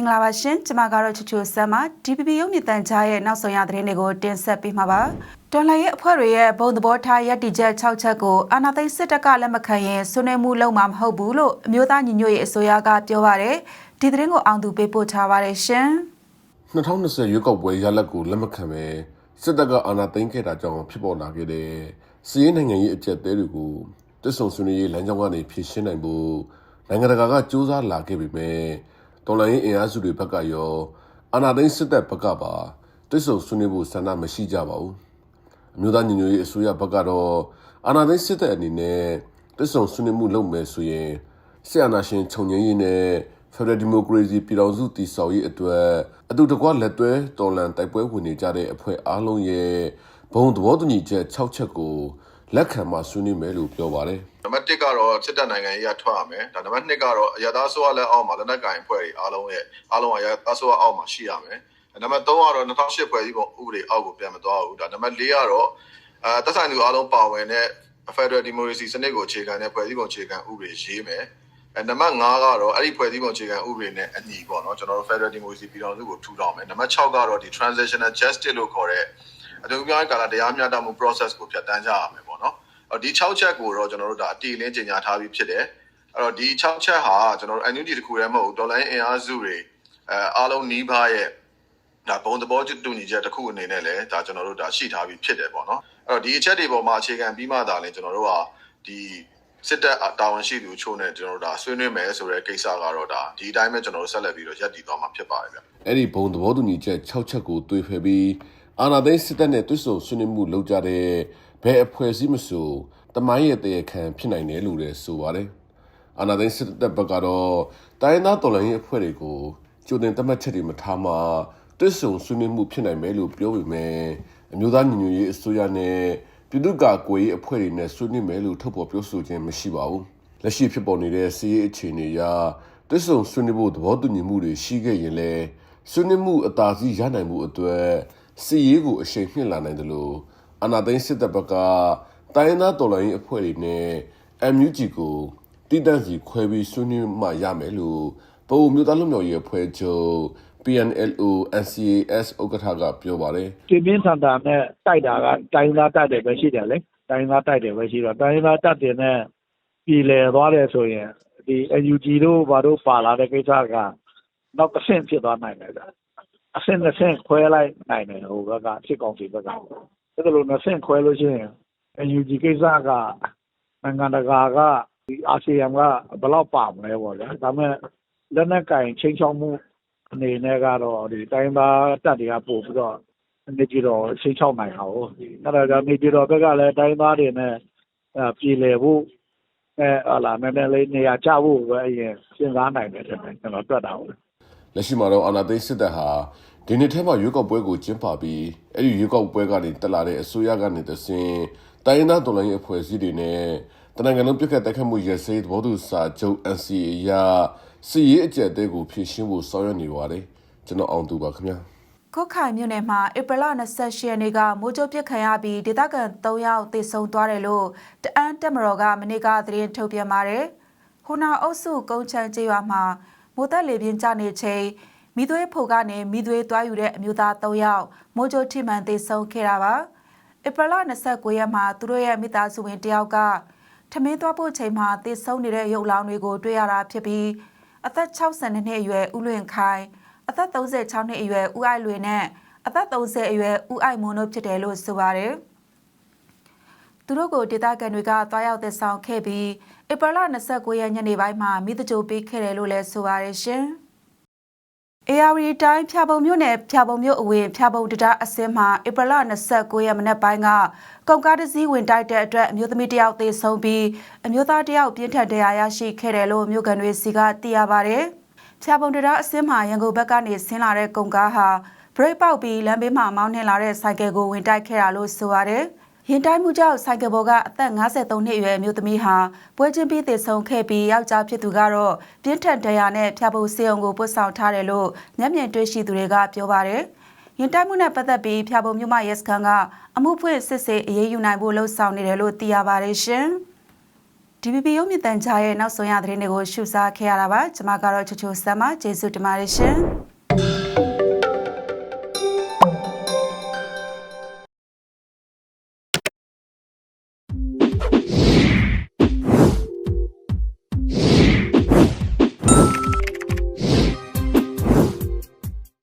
င်္ဂလာပါရှင်ကျမကတော့ချူချူဆမ်ပါ DPP ရုပ်မြင့်တန်ကြားရဲ့နောက်ဆုံးရသတင်းတွေကိုတင်ဆက်ပေးမှာပါတော်လှန်ရေးအဖွဲ့တွေရဲ့ဘုံသဘောထားရည်တည်ချက်6ချက်ကိုအာဏာသိမ်းစစ်တပ်ကလက်မခံရင်ဆွေးနွေးမှုလုပ်မှာမဟုတ်ဘူးလို့အမျိုးသားညီညွတ်ရေးအစိုးရကပြောပါတယ်ဒီသတင်းကိုအောင်သူပေးပို့ထားပါတယ်ရှင်2020ရွေးကောက်ပွဲရလဒ်ကိုလက်မခံပဲစစ်တပ်ကအာဏာသိမ်းခဲ့တာကြောင့်ဖြစ်ပေါ်လာခဲ့တဲ့စီးရဲနိုင်ငံရေးအကျက်တဲတွေကိုတစ္ဆုံဆွေးနွေးရေးလမ်းကြောင်းကနေဖြည့်ရှင်းနိုင်ဖို့နိုင်ငံတကာကစူးစမ်းလာခဲ့ပေမဲ့ တော်လိုင်းရေးအင်အားစုတွေဘက်ကရောအာဏာသိမ်းစစ်တပ်ဘက်ကပါတစ္ဆုံဆွေးနွေးဖို့ဆန္ဒမရှိကြပါဘူးအမျိုးသားညီညွတ်ရေးအစိုးရဘက်ကတော့အာဏာသိမ်းစစ်တပ်အနေနဲ့တစ္ဆုံဆွေးနွေးမှုလုပ်မယ်ဆိုရင်ဆီယနာရှင်ခြုံငင်းရေးနဲ့ Federal Democracy ပြည်ထောင်စုတည်ဆောက်ရေးအတွက်အတူတကွလက်တွဲတော်လှန်တိုက်ပွဲဝင်နေကြတဲ့အဖွဲ့အားလုံးရဲ့ဘုံသဘောတူညီချက်6ချက်ကို လက်ခံမှဆွေးနွေးမယ်လို့ပြောပါတယ်နံပါတ်1ကတော့စစ်တပ်နိုင်ငံရေးကထွက်ရမယ်ဒါနံပါတ်2ကတော့အရသာဆိုရလက်အောက်မှာလက်နက်ကင်အဖွဲ့တွေအားလုံးရဲ့အားလုံးအရသာဆိုရအောက်မှာရှိရမယ်နံပါတ်3ကတော့2008ဖွဲ့စည်းပုံဥပဒေအောက်ကိုပြန်မသွားဘူးဒါနံပါတ်4ကတော့အဲတက်ဆိုင်သူအားလုံးပါဝင်တဲ့ Federal Democracy စနစ်ကိုအခြေခံတဲ့ဖွဲ့စည်းပုံအခြေခံဥပဒေရေးမယ်အဲနံပါတ်5ကတော့အဲ့ဒီဖွဲ့စည်းပုံအခြေခံဥပဒေနဲ့အညီပေါ့နော်ကျွန်တော်တို့ Federal Democracy ပြည်ထောင်စုကိုထူထောင်မယ်နံပါတ်6ကတော့ဒီ Transitional Justice လို့ခေါ်တဲ့အတူပြောင်းကာလတရားမျှတမှု process ကိုဖြတ်တန်းကြရမယ်ပေါ့နော်အော် ဒီ6ချက်ကိုတော့ကျွန်တော်တို့ဒါအတီလင်းကြေညာထားပြီးဖြစ်တယ်အဲ့တော့ဒီ6ချက်ဟာကျွန်တော်တို့ NUG တခုတည်းမဟုတ်ဘူးဒေါ်လာအင်အားစုတွေအဲအားလုံးနီးပါးရဲ့ဒါဘုံသဘောတူညီချက်တစ်ခုအနေနဲ့လည်းဒါကျွန်တော်တို့ဒါရှိထားပြီးဖြစ်တယ်ပေါ့နော်အဲ့တော့ဒီအချက်တွေပေါ်မှာအခြေခံပြီးမှသာလဲကျွန်တော်တို့ကဒီစစ်တပ်တာဝန်ရှိသူချို့နဲ့ကျွန်တော်တို့ဒါဆွေးနွေးမယ်ဆိုတဲ့ကိစ္စကတော့ဒါဒီအတိုင်းပဲကျွန်တော်တို့ဆက်လက်ပြီးတော့ရပ်တည်သွားမှာဖြစ်ပါတယ်ဗျအဲ့ဒီဘုံသဘောတူညီချက်6ချက်ကိုတွေးဖယ်ပြီး အာဏာသိမ်းစစ်တပ်နဲ့တွစ်ဆုံဆွေးနွေးမှုလုပ်ကြတဲ့ဘယ်အဖွဲ့အစည်းမဆိုတမိုင်းရဲ့တရခံဖြစ်နိုင်တယ်လို့လည်းဆိုပါတယ်အာဏာသိမ်းစစ်တပ်ဘက်ကတော့တိုင်းသားတော်လှန်ရေးအဖွဲ့တွေကိုကြိုတင်သတ်မှတ်ချက်တွေမထားမှတွစ်ဆုံဆွေးနွေးမှုဖြစ်နိုင်မယ်လို့ပြောပေမဲ့အမျိုးသားညီညွတ်ရေးအစိုးရနဲ့ပြည်သူ့ကာကွယ်ရေးအဖွဲ့တွေနဲ့ဆွေးနွေးမယ်လို့ထုတ်ဖော်ပြောဆိုခြင်းမရှိပါဘူးလက်ရှိဖြစ်ပေါ်နေတဲ့စီးရေးအခြေအနေအရတွစ်ဆုံဆွေးနွေးဖို့သဘောတူညီမှုတွေရှိခဲ့ရင်လည်းဆွေးနွေးမှုအသာစီးရနိုင်မှုအတွက် စီးရေးကိုအရှိန်မြင့်လာနိုင်တယ်လို့အနာသိန်းစစ်တပ်ဘက်ကတိုင်းသားတော်လှန်ရေးအဖွဲ့တွေနဲ့ MUG ကိုတည်တံ့စီခွဲပြီးဆွေးနွေးမှရမယ်လို့ပုံမျိုးသားလူမျိုးရေးအဖွဲ့ချုပ် PNLO NCAS ဥက္ကဋ္ဌကပြောပါတယ်ပြင်းပြင်းထန်ထန်နဲ့တိုက်တာကတိုင်းသားတိုက်တယ်ပဲရှိတယ်လေတိုင်းသားတိုက်တယ်ပဲရှိတော့တိုင်းသားတက်တယ်နဲ့ပြည်လည်သွားတယ်ဆိုရင်ဒီ UG တို့ဘာတို့ပါလာတဲ့ကိစ္စကနောက်တစ်ဆင့်ဖြစ်သွားနိုင်တယ်ဗျ အဆင့်တစ်ဆင့်ခွဲလိုက်နိုင်တယ်ဟိုဘက်ကစစ်ကောင်စီဘက်ကအဲ့ဒါလိုနှစ်ဆင့်ခွဲလို့ရှိရင် UG ကိစ္စကနိုင်ငံတကာကဒီအာဆီယံကဘယ်လောက်ပါမလဲပေါ့ဗျာဒါပေမဲ့လက်နက်ကင်ချင်းချောက်မှုအနေနဲ့ကတော့ဒီတိုင်းသားတက်တွေကပို့ပြီးတော့နေပြည်တော်ချိန်ချောက်နိုင်တာကိုအဲ့ဒါကြောင့်နေပြည်တော်ဘက်ကလည်းတိုင်းသားတွေနဲ့အဲပြည်လည်ဖို့အဲဟာလာနည်းနည်းလေးနေရာကျဖို့ပဲအရင်စဉ်းစားနိုင်တယ်တဲ့ကျွန်တော်တွက်တာဟုတ် လက်ရှိမှာတော့အာနာသိန်းစစ်တပ်ဟာဒီနေ့ထဲမှာရွေးကောက်ပွဲကိုကျင်းပပြီးအဲ့ဒီရွေးကောက်ပွဲကနေတက်လာတဲ့အစိုးရကနေတဆင်တိုင်းရင်းသားတော်လှန်ရေးအဖွဲ့အစည်းတွေနဲ့တနင်္ဂနွေပြက်ခတ်တိုက်ခတ်မှုရစဲသဘောတူစာချုပ် NCA ရစီရေးအကြက်အသေးကိုဖြည့်ရှင်းဖို့ဆောင်ရွက်နေပါတယ်ကျွန်တော်အောင်သူပါခင်ဗျာခုတ်ခိုင်မြို့နယ်မှာဧပြီလ28ရက်နေ့ကမိုးကြိုးပစ်ခံရပြီးဒေသခံ3ယောက်သေဆုံးသွားတယ်လို့တအန်းတက်မတော်ကမနေ့ကသတင်းထုတ်ပြန်ပါတယ်။ဟိုနာအုပ်စုကုန်းချမ်းကျေးရွာမှာ မိုးသက်လေပြင်းကျနေချိန်မိသွေးဖို့ကနေမိသွေးသွားယူတဲ့အမျိုးသား3ယောက်မိုးကြိုးထိမှန်သေဆုံးခဲ့တာပါ။ဧပြီလ29ရက်မှာသူတို့ရဲ့မိသားစုဝင်တယောက်ကထမင်းသွားဖို့ချိန်မှာသေဆုံးနေတဲ့ရုပ်လောင်းတွေကိုတွေ့ရတာဖြစ်ပြီးအသက်62နှစ်အရွယ်ဦးလွင်ခိုင်အသက်36နှစ်အရွယ်ဦးအိုက်လွေနဲ့အသက်30အရွယ်ဦးအိုက်မွန်တို့ဖြစ်တယ်လို့ဆိုပါတယ်။ သူတို့ကိုဒေသခံတွေကတွားရောက်သက်ဆောင်ခဲ့ပြီးဧပြီလ29ရက်ညနေပိုင်းမှာမိတကြိုပေးခဲ့တယ်လို့လည်းဆိုပါတယ်ရှင်။ AR တိုင်းဖြာပုံမြို့နယ်ဖြာပုံမြို့အဝင်ဖြာပုံတံအစင်းမှာဧပြီလ29ရက်မနက်ပိုင်းကကုန်ကားတစ်စီးဝင်တိုက်တဲ့အတွက်အမျိုးသမီးတစ်ယောက်သေဆုံးပြီးအမျိုးသားတစ်ယောက်ပြင်းထန်ဒဏ်ရာရရှိခဲ့တယ်လို့မြို့ကန်တွေစီကသိရပါတယ်။ဖြာပုံတံအစင်းမှာရန်ကုန်ဘက်ကနေဆင်းလာတဲ့ကုန်ကားဟာဘရိတ်ပေါက်ပြီးလမ်းဘေးမှာမောင်းနှင်လာတဲ့ဆိုင်ကယ်ကိုဝင်တိုက်ခဲ့တာလို့ဆိုပါတယ်။ ရင်တိုင်းမှုကြောင့်ဆိုင်ကယ်ပေါ်ကအသက်53နှစ်အရွယ်မျိုးသမီးဟာပွဲချင်းပြီးသေဆုံးခဲ့ပြီးယောက်ျားဖြစ်သူကတော့ပြင်းထန်ဒဏ်ရာနဲ့ဖျားဖို့စေအောင်ကိုပို့ဆောင်ထားတယ်လို့မျက်မြင်တွေ့ရှိသူတွေကပြောပါတယ်။ရင်တိုင်းမှုနဲ့ပတ်သက်ပြီးဖျားဖို့မြို့မရဲစခန်းကအမှုဖွင့်စစ်ဆေးအရေးယူနိုင်ဖို့လှုံ့ဆော်နေတယ်လို့သိရပါတယ်ရှင်။ DPP ရုံးမြင့်တန်ကြားရဲ့နောက်ဆုံးရသတင်းတွေကိုရှုစားခဲ့ရတာပါကျွန်မကတော့ချူချူဆမ်းမကျေးဇူးတင်ပါတယ်ရှင်